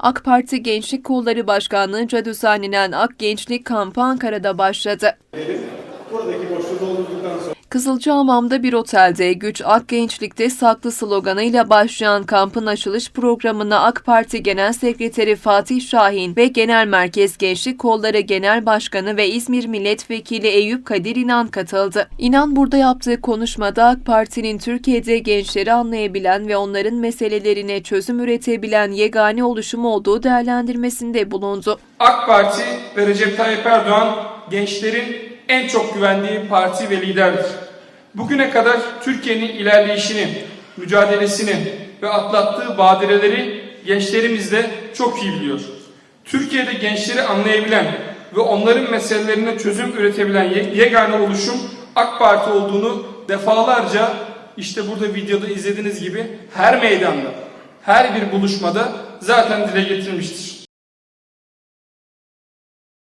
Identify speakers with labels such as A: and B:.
A: AK Parti Gençlik Kolları Başkanlığı'nca düzenlenen Ak Gençlik kampı Ankara'da başladı.
B: Buradaki boşluğu doldurduktan sonra
A: Kızılcahamam'da bir otelde Güç Ak Gençlik'te saklı sloganıyla başlayan kampın açılış programına AK Parti Genel Sekreteri Fatih Şahin ve Genel Merkez Gençlik Kolları Genel Başkanı ve İzmir Milletvekili Eyüp Kadir İnan katıldı. İnan burada yaptığı konuşmada AK Parti'nin Türkiye'de gençleri anlayabilen ve onların meselelerine çözüm üretebilen yegane oluşum olduğu değerlendirmesinde bulundu.
C: AK Parti ve Recep Tayyip Erdoğan gençlerin en çok güvendiği parti ve liderdir. Bugüne kadar Türkiye'nin ilerleyişini, mücadelesini ve atlattığı badireleri gençlerimiz de çok iyi biliyor. Türkiye'de gençleri anlayabilen ve onların meselelerine çözüm üretebilen ye- yegane oluşum AK Parti olduğunu defalarca işte burada videoda izlediğiniz gibi her meydanda, her bir buluşmada zaten dile getirmiştir.